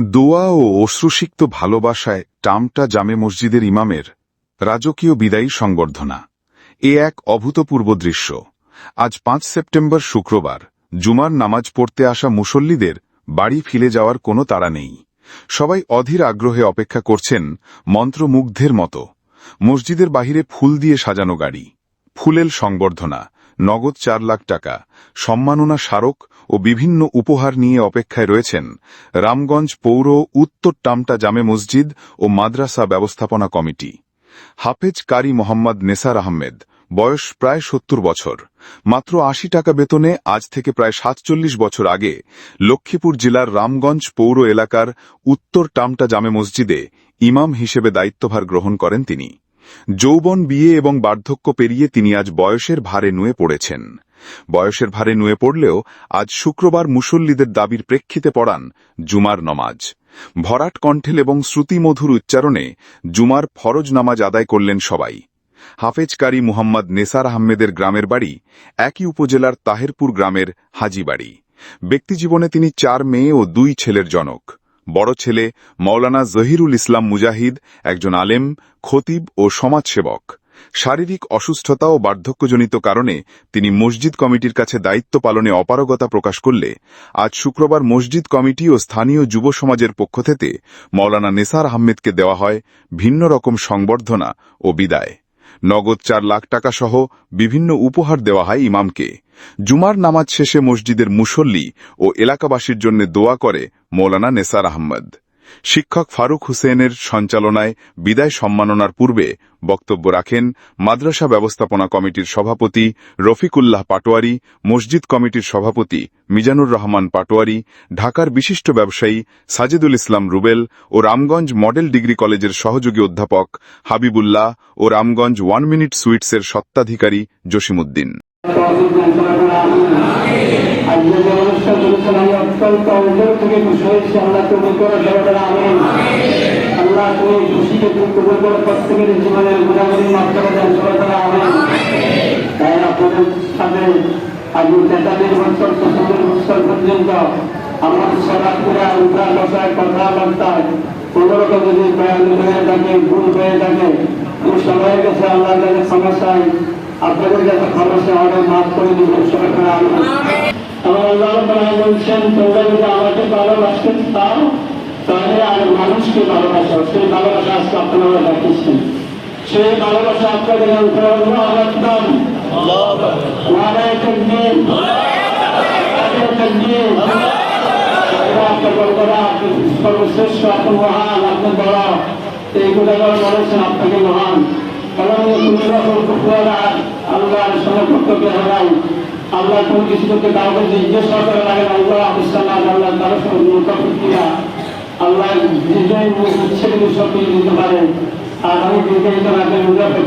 দোয়া ও অশ্রুসিক্ত ভালোবাসায় টামটা জামে মসজিদের ইমামের রাজকীয় বিদায়ী সংবর্ধনা। এ এক অভূতপূর্ব দৃশ্য। আজ পাঁচ সেপ্টেম্বর শুক্রবার, জুমার নামাজ পড়তে আসা মুসল্লিদের বাড়ি ফিরে যাওয়ার কোনো তাড়া নেই। সবাই অধীর আগ্রহে অপেক্ষা করছেন মন্ত্রমুগ্ধের মতো। মসজিদের বাহিরে ফুল দিয়ে সাজানো গাড়ি। ফুলেল সংবর্ধনা। নগদ চার লাখ টাকা, সম্মাননা স্মারক ও বিভিন্ন উপহার নিয়ে অপেক্ষায় রয়েছেন রামগঞ্জ পৌর উত্তর টামটা জামে মসজিদ ও মাদ্রাসা ব্যবস্থাপনা কমিটি। হাফেজ কারি মোহাম্মদ নেসার আহমেদ, বয়স প্রায় সত্তর বছর, মাত্র আশি টাকা বেতনে আজ থেকে প্রায় সাতচল্লিশ বছর আগে লক্ষ্মীপুর জেলার রামগঞ্জ পৌর এলাকার উত্তর টামটা জামে মসজিদে ইমাম হিসেবে দায়িত্বভার গ্রহণ করেন তিনি। যৌবন, বিয়ে এবং বার্ধক্য পেরিয়ে তিনি আজ বয়সের ভারে নুয়ে পড়েছেন। বয়সের ভারে নুয়ে পড়লেও আজ শুক্রবার মুসল্লিদের দাবির প্রেক্ষিতে পড়ান জুমার নমাজ। ভরাট কণ্ঠেল এবং শ্রুতিমধুর উচ্চারণে জুমার ফরজ নামাজ আদায় করলেন সবাই। হাফেজকারী মুহাম্মদ নেসার আহমেদের গ্রামের বাড়ি, একই উপজেলার তাহেরপুর গ্রামের হাজিবাড়ি। ব্যক্তিজীবনে তিনি চার মেয়ে ও দুই ছেলের জনক। বড় ছেলে মৌলানা জহিরুল ইসলাম মুজাহিদ, একজন আলেম, খতিব ও সমাজসেবক। শারীরিক অসুস্থতা ও বার্ধক্যজনিত কারণে তিনি মসজিদ কমিটির কাছে দায়িত্ব পালনে অপারগতা প্রকাশ করলে আজ শুক্রবার মসজিদ কমিটি ও স্থানীয় যুব সমাজের পক্ষ থেকে মৌলানা নেসার আহমেদকে দেওয়া হয় ভিন্ন রকম সংবর্ধনা ও বিদায়। নগদ চার লাখ টাকা সহ বিভিন্ন উপহার দেওয়া হয় ইমামকে। জুমার নামাজ শেষে মসজিদের মুসল্লি ও এলাকাবাসীর জন্য দোয়া করে মৌলানা নেসার আহমদ। শিক্ষক ফারুক হুসেনের সঞ্চালনায় বিদায় সম্মাননার পূর্বে বক্তব্য রাখেন মাদ্রাসা ব্যবস্থাপনা কমিটির সভাপতি রফিকুল্লাহ পাটোয়ারি, মসজিদ কমিটির সভাপতি মিজানুর রহমান পাটোয়ারি, ঢাকার বিশিষ্ট ব্যবসায়ী সাজেদুল ইসলাম রুবেল ও রামগঞ্জ মডেল ডিগ্রি কলেজের সহযোগী অধ্যাপক হাবিবুল্লাহ ও রামগঞ্জ ওয়ান মিনিট সুইটসের সত্ত্বাধিকারী জসিমুদ্দিন অত্যন্ত অন্তর থেকে খুশি হয়েছি আল্লাহ তুমি করে দেওয়া আমিন আল্লাহ তুমি খুশিকে তুমি কবুল করে প্রত্যেকের জীবনের মাফ করে দেন তারা আমিন তাই আপনাদের সাথে আজ তেতাল্লিশ বছর চৌষট্টি হয়ে হয়ে সমস্যায় আপনাদের কাছে সমস্যা অনেক মাফ করে দিব তারা আমিন আমার আল্লাহ তাআলা বলছেন, তোমরা যদি আমাকে ভালোবাসতে চাও, তাহলে আর মানুষকে ভালোবাসো। সেই ভালোবাসা আজকে আপনারা দেখিয়েছেন। সেই ভালোবাসা আপনাদের অন্তরে আল্লাহ নারায় তকবীর তকবীর সর্বশ্রেষ্ঠ, আপনি মহান, আপনি বড়। এইগুলো বলেছেন, আপনাকে মহান। কারণ তুমি যখন কুকুরা আল্লাহর কর্তব্য হারাই আল্লাহ কোন কিছু করতে বলছে জিজ্ঞেস করে লাগে আল্লাহ ইসলাম আল্লাহ তার সঙ্গে আল্লাহ নিজেই ইচ্ছে সব দিতে পারেন আর আমি রাখেন